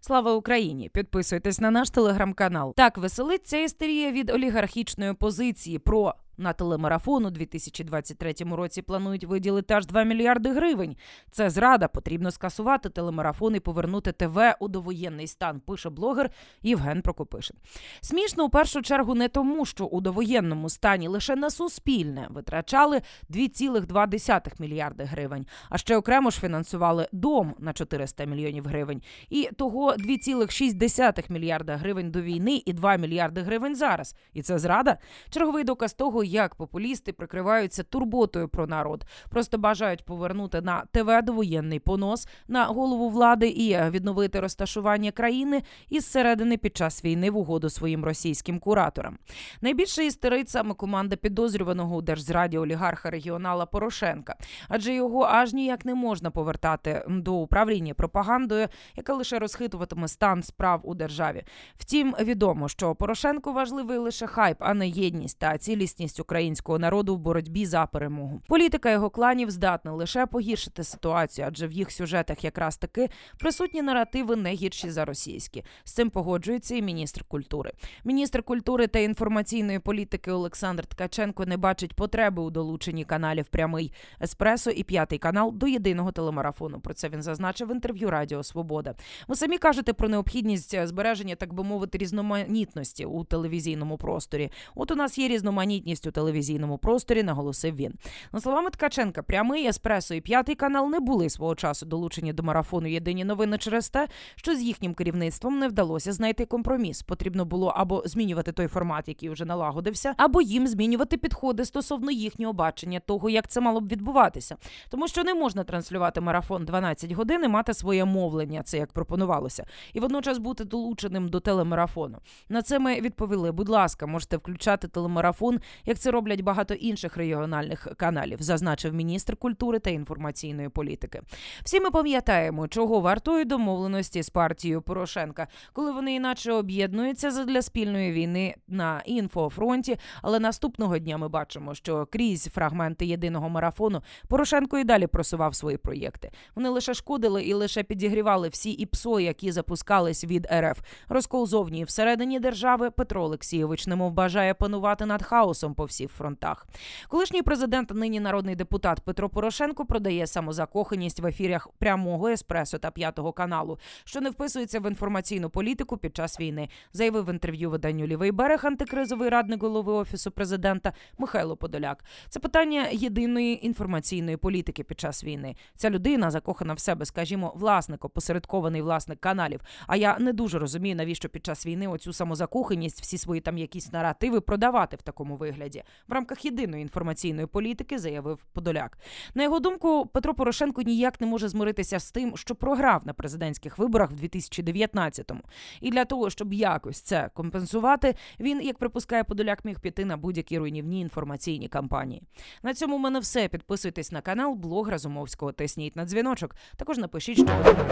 Слава Україні! Підписуйтесь на наш телеграм-канал. Так веселиться істерія від олігархічної позиції про. На телемарафон у 2023 році планують виділити аж 2 мільярди гривень. Це зрада. Потрібно скасувати телемарафон і повернути ТВ у довоєнний стан. Пише блогер Євген Прокопишин. Смішно у першу чергу не тому, що у довоєнному стані лише на суспільне витрачали 2,2 мільярди гривень. А ще окремо ж фінансували дом на 400 мільйонів гривень. І того 2,6 мільярда гривень до війни і 2 мільярди гривень зараз. І це зрада. Черговий доказ того, як популісти прикриваються турботою про народ. Просто бажають повернути на ТВ довоєнний понос на голову влади і відновити розташування країни із середини під час війни в угоду своїм російським кураторам. Найбільше істерить саме команда підозрюваного у держзраді олігарха регіонала Порошенка, адже його аж ніяк не можна повертати до управління пропагандою, яка лише розхитуватиме стан справ у державі. Втім, відомо, що Порошенку важливий лише хайп, а не єдність та цілісність українського народу в боротьбі за перемогу. Політика його кланів здатна лише погіршити ситуацію, адже в їх сюжетах якраз таки присутні наративи не гірші за російські. З цим погоджується і міністр культури. Міністр культури та інформаційної політики Олександр Ткаченко не бачить потреби у долученні каналів прямий еспресо і п'ятий канал до єдиного телемарафону. Про це він зазначив в інтерв'ю Радіо Свобода. Ви самі кажете про необхідність збереження, так би мовити, різноманітності у телевізійному просторі. От у нас є різноманітність у телевізійному просторі, наголосив він. На словами Ткаченка, прямий еспресо і п'ятий канал не були свого часу долучені до марафону Єдині новини через те, що з їхнім керівництвом не вдалося знайти компроміс. Потрібно було або змінювати той формат, який вже налагодився, або їм змінювати підходи стосовно їхнього бачення того, як це мало б відбуватися. Тому що не можна транслювати марафон 12 годин і мати своє мовлення, це як пропонувалося, і водночас бути долученим до телемарафону. На це ми відповіли: будь ласка, можете включати телемарафон, як це роблять багато інших регіональних каналів, зазначив міністр культури та інформаційної політики. Всі ми пам'ятаємо, чого вартують домовленості з партією Порошенка, коли вони іначе об'єднуються задля спільної війни на інфофронті. Але наступного дня ми бачимо, що крізь фрагменти єдиного марафону Порошенко і далі просував свої проєкти. Вони лише шкодили і лише підігрівали всі ІПСО, які запускались від РФ. Розкол зовні і всередині держави Петро Олексійович немов бажає панувати над хаосом по всіх фронтах. Колишній президент, нині народний депутат Петро Порошенко продає самозакоханість в ефірах прямого еспресо та п'ятого каналу, що не вписується в інформаційну політику під час війни, заявив в інтерв'ю виданню Лівий берег антикризовий радник голови офісу президента Михайло Подоляк. Це питання єдиної інформаційної політики під час війни. Ця людина закохана в себе, скажімо, власник, опосередкований власник каналів. А я не дуже розумію, навіщо під час війни оцю самозакоханість, всі свої там якісь наративи продавати в такому вигляді в рамках єдиної інформаційної політики, заявив Подоляк. На його думку, Петро Порошенко ніяк не може змиритися з тим, що програв на президентських виборах в 2019-му. І для того, щоб якось це компенсувати, він, як припускає Подоляк, міг піти на будь-які руйнівні інформаційні кампанії. На цьому в мене все. Підписуйтесь на канал блог Разумовського. Тисніть на дзвіночок. Також напишіть, що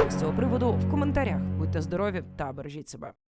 ви з цього приводу в коментарях. Будьте здорові та бережіть себе.